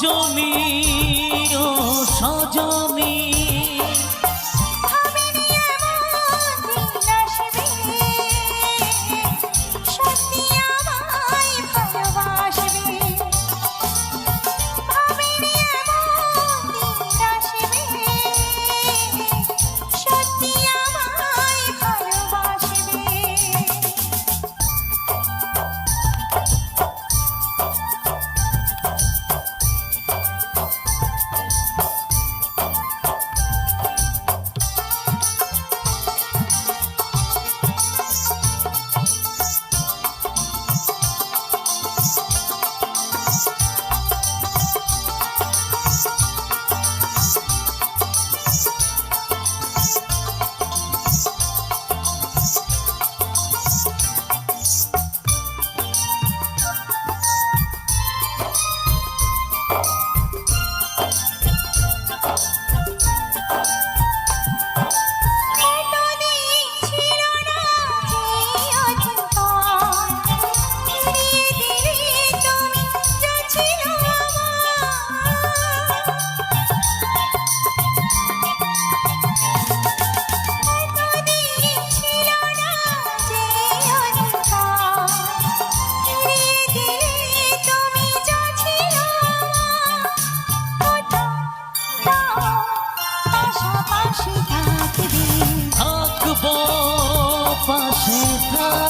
জমি সজ time.